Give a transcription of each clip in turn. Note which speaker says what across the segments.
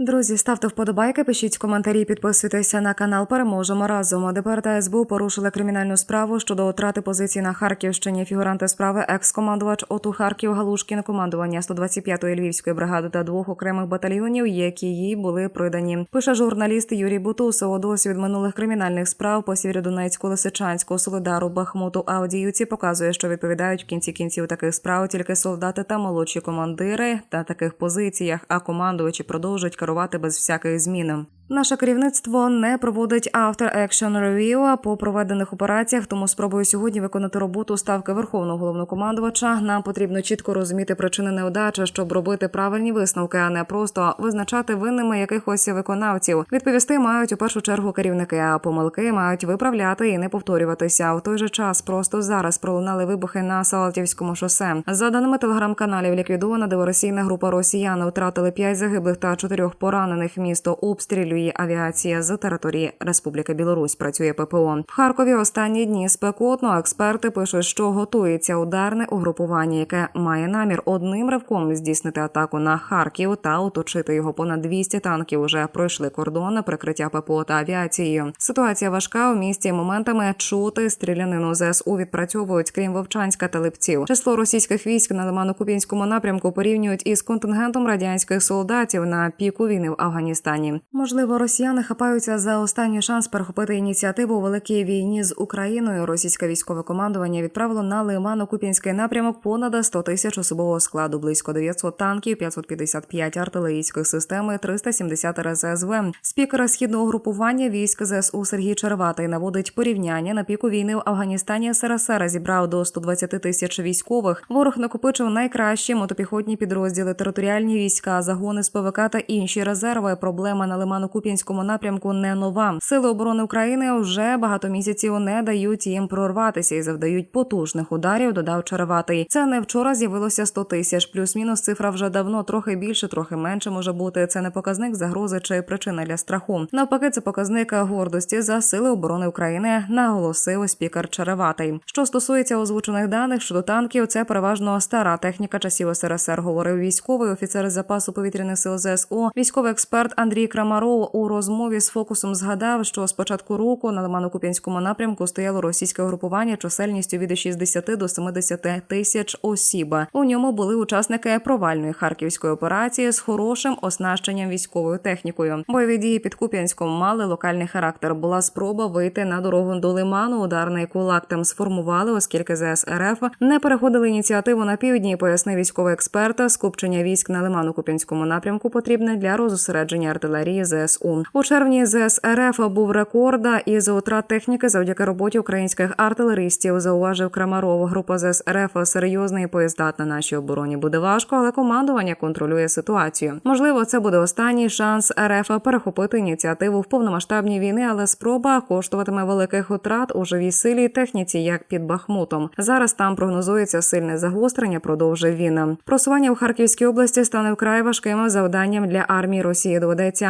Speaker 1: Друзі, ставте вподобайки, пишіть коментарі, підписуйтеся на канал. Переможемо разом. ДБР та СБУ порушили кримінальну справу щодо втрати позицій на Харківщині. Фігуранти справи екс-командувач ОТУ Харків Галушкін, командування 125-ї львівської бригади та двох окремих батальйонів, які їй були придані. Пише журналіст Юрій Бутусов. Досвід минулих кримінальних справ по Сєвєродонецьку, Лисичанську, Солидару, Бахмуту, Авдіївці показує, що відповідають в кінці кінців таких справ тільки солдати та молодші командири на таких позиціях, а командувачі продовжують керувати без всяких змін. Наше керівництво не проводить After Action Review по проведених операціях, тому спробую сьогодні виконати роботу ставки верховного головнокомандувача. Нам потрібно чітко розуміти причини неудачі, щоб робити правильні висновки, а не просто визначати винними якихось виконавців. Відповісти мають у першу чергу керівники, а помилки мають виправляти і не повторюватися. У той же час просто зараз пролунали вибухи на Салатівському шосе. За даними телеграм-каналів, ліквідована диверсійна група росіян втратили 5 загиблих та 4 поранених. Місто обстрілює авіація з території Республіки Білорусь. Працює ППО в Харкові. Останні дні спекотно. Експерти пишуть, що готується ударне угрупування, яке має намір одним ривком здійснити атаку на Харків та оточити його. Понад 200 танків уже пройшли кордон прикриття ППО та авіацією. Ситуація важка у місті. Моментами чути стрілянину ЗСУ відпрацьовують, крім Вовчанська та Липців. Число російських військ на Лимано-Куп'янському напрямку порівнюють із контингентом радянських солдатів на піку війни в Афганістані. Можливо, росіяни хапаються за останній шанс перехопити ініціативу у великій війні з Україною. Російське військове командування відправило на Лимано-Куп'янський напрямок понад 100 тисяч особового складу, близько 900 танків, 555 артилерійських систем, і 370 РСЗВ. Спікер східного групування військ ЗСУ Сергій Черватий наводить порівняння на піку війни в Афганістані. СРСР зібрав до 120 тисяч військових. Ворог накопичив найкращі мотопіхотні підрозділи, територіальні війська, загони з ПВК та інші резерви. Проблема на Лимано-Куп'янському напрямку не нова. Сили оборони України вже багато місяців не дають їм прорватися і завдають потужних ударів. Додав Череватий. Це не вчора з'явилося 100 тисяч. Плюс-мінус цифра вже давно трохи більше, трохи менше може бути. Це не показник загрози чи причина для страху. Навпаки, це показник гордості за сили оборони України, наголосив спікер Череватий. Що стосується озвучених даних щодо танків, це переважно стара техніка часів СРСР. Говорив військовий офіцер запасу повітряних сил ЗСУ, військовий експерт Андрій Крамаров у розмові з фокусом згадав, що з початку року на Лимано-Куп'янському напрямку стояло російське групування чисельністю від 60 до 70 тисяч осіб. У ньому були учасники провальної харківської операції з хорошим оснащенням військовою технікою. Бойові дії під Куп'янськом мали локальний характер. Була спроба вийти на дорогу до лиману. Ударний кулак там сформували, оскільки ЗС РФ не переходили ініціативу на півдні. Пояснив військовий експерт. Скупчення військ на лиману-куп'янському напрямку потрібне для розосередження артилерії ЗСУ. У червні ЗС РФ був рекорд із утрат техніки завдяки роботі українських артилеристів. Зауважив Крамаров. Група ЗС РФ серйозна поєздатна нашій обороні буде важко, але командування контролює ситуацію. Можливо, це буде останній шанс РФ перехопити ініціативу в повномасштабній війни, але спроба коштуватиме великих утрат у живій силі і техніці, як під Бахмутом. Зараз там прогнозується сильне загострення. Продовжив він. Просування в Харківській області стане вкрай важким завданням для армії Росії. Доведеться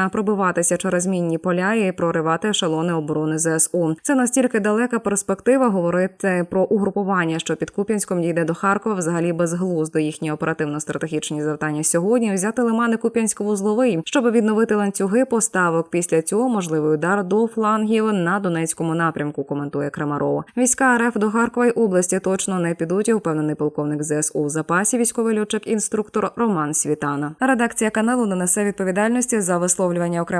Speaker 1: пробиватися через мінні поля і проривати ешелони оборони ЗСУ. Це настільки далека перспектива говорити про угрупування, що під Куп'янськом дійде до Харкова, взагалі безглуздо їхні оперативно-стратегічні завдання сьогодні. Взяти лимани Куп'янсько-вузловий, щоб відновити ланцюги поставок. Після цього можливий удар до флангів на Донецькому напрямку. Коментує Крамаров. Війська РФ до Харкова області точно не підуть. Впевнений полковник ЗСУ в запасі. Військовий льотчик інструктор Роман Світана. Редакція каналу не несе відповідальності за висловлювання окремих